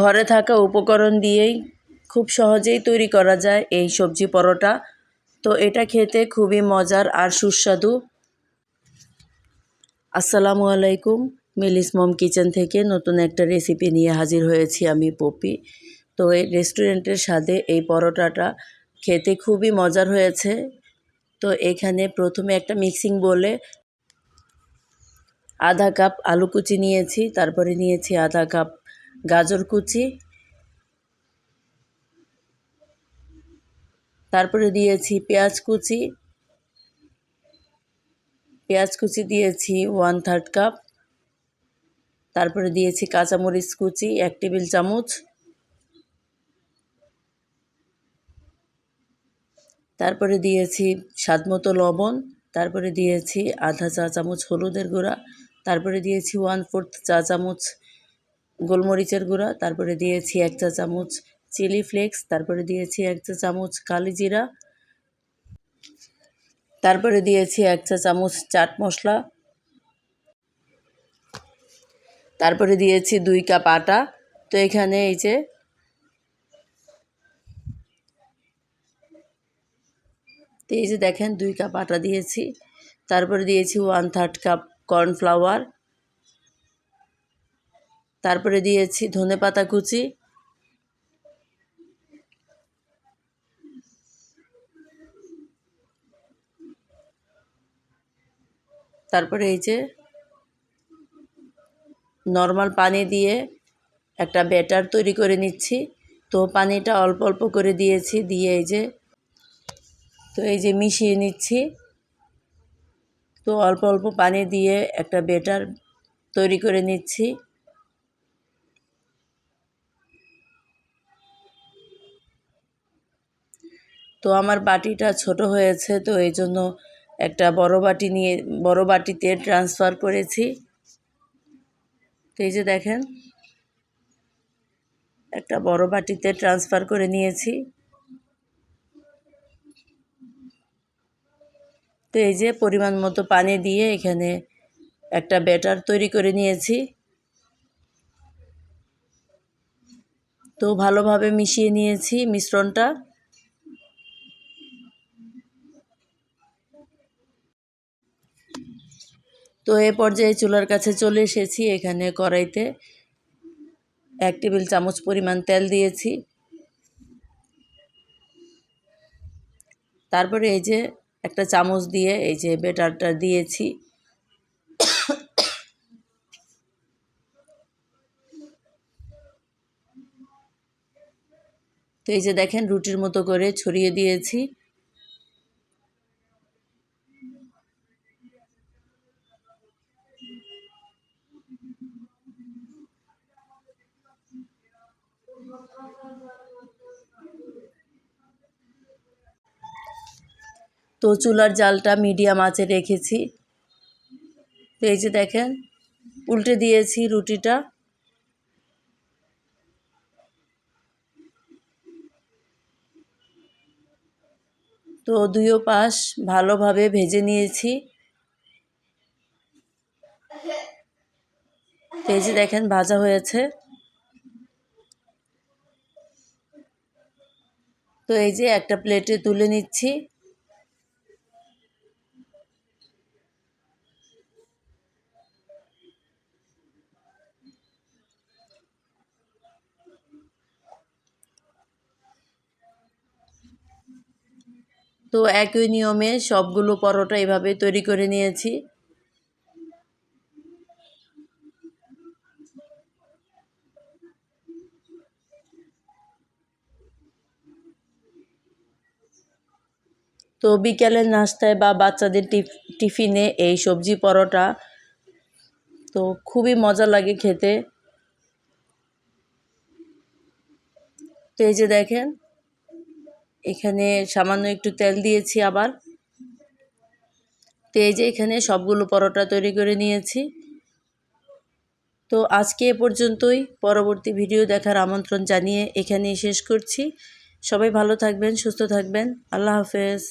ঘরে থাকা উপকরণ দিয়েই খুব সহজেই তৈরি করা যায় এই সবজি পরোটা। তো এটা খেতে খুবই মজার আর সুস্বাদু। আসসালামু আলাইকুম, মিলিস মম কিচেন থেকে নতুন একটা রেসিপি নিয়ে হাজির হয়েছি আমি পপি। তো এই রেস্টুরেন্টের স্বাদে এই পরোটাটা খেতে খুবই মজার হয়েছে। তো এখানে প্রথমে একটা মিক্সিং বলে আধা কাপ আলু কুচি নিয়েছি, তারপরে নিয়েছি আধা কাপ গাজর কুচি, তারপরে দিয়েছি পেঁয়াজ কুচি পেঁয়াজ কুচি দিয়েছি ওয়ান থার্ড কাপ তারপরে দিয়েছি কাঁচামরিচ কুচি, এক টেবিল চামচ, তারপরে দিয়েছি স্বাদমতো লবণ, তারপরে দিয়েছি আধা চা চামচ হলুদের গুঁড়া, তারপরে দিয়েছি ওয়ান ফোর্থ চা চামচ গোলমরিচের গুঁড়া, তারপরে দিয়েছি এক চা চামচ চিলি ফ্লেক্স, তারপরে দিয়েছি এক চা চামচ কালি জিরা, তারপরে দিয়েছি এক চা চামচ চাট মশলা, তারপরে দিয়েছি দুই কাপ আটা। তো এখানে এই যে এই যে দেখেন, দুই কাপ আটা দিয়েছি, তারপরে দিয়েছি ওয়ান থার্ড কাপ কর্নফ্লাওয়ার তারপরে দিয়েছি ধনে পাতা কুচি। তারপরে এই যে নর্মাল পানি দিয়ে একটা ব্যাটার তৈরি করে নিচ্ছি। তো পানিটা অল্প অল্প করে দিয়েছি, দিয়ে এই যে, তো এই যে মিশিয়ে নিচ্ছি। তো অল্প অল্প পানি দিয়ে একটা ব্যাটার তৈরি করে নিচ্ছি। তো আমার বাটিটা ছোট হয়েছে, তো এই জন্য একটা বড় বাটি নিয়ে, বড় বাটিতে ট্রান্সফার করেছি। তো এই যে দেখেন, একটা বড় বাটিতে ট্রান্সফার করে নিয়েছি। তো এই যে পরিমাণ মতো পানি দিয়ে এখানে একটা ব্যাটার তৈরি করে নিয়েছি। তো ভালোভাবে মিশিয়ে নিয়েছি মিশ্রণটা। তো এ পর্যায়ে চুলার কাছে চলে এসেছি এখানে কড়াইতে। এক টেবিল চামচ পরিমাণ তেল দিয়েছি। তারপরে এই যে একটা চামচ দিয়ে এই যে বেটারটা দিয়েছি। তো এই যে দেখেন রুটির মতো করে ছড়িয়ে দিয়েছি। তো চুলার জালটা মিডিয়াম আঁচে রেখেছি। এই যে দেখেন, উল্টে দিয়েছি রুটিটা। তো দুইও পাশ ভালোভাবে ভেজে নিয়েছি। এই যে দেখেন, ভাজা হয়েছে। তো এই যে একটা প্লেটে তুলে নিচ্ছি। তো একই নিয়মে সবগুলো পরোটা এভাবে তৈরি করে নিয়েছি। তো বিকেলের নাস্তায় বা বাচ্চাদের টিফিনে এই সবজি পরোটা, তো খুবই মজা লাগে খেতে। তো এই যে দেখেন এখানে সামান্য একটু তেল দিয়েছি আবার। তো যে এখানে সবগুলো পরোটা তৈরি করে নিয়েছি। তো আজকে এ পর্যন্তই। পরবর্তী ভিডিও দেখার আমন্ত্রণ জানিয়ে এখানেই শেষ করছি। সবাই ভালো থাকবেন, সুস্থ থাকবেন। আল্লাহ হাফেজ।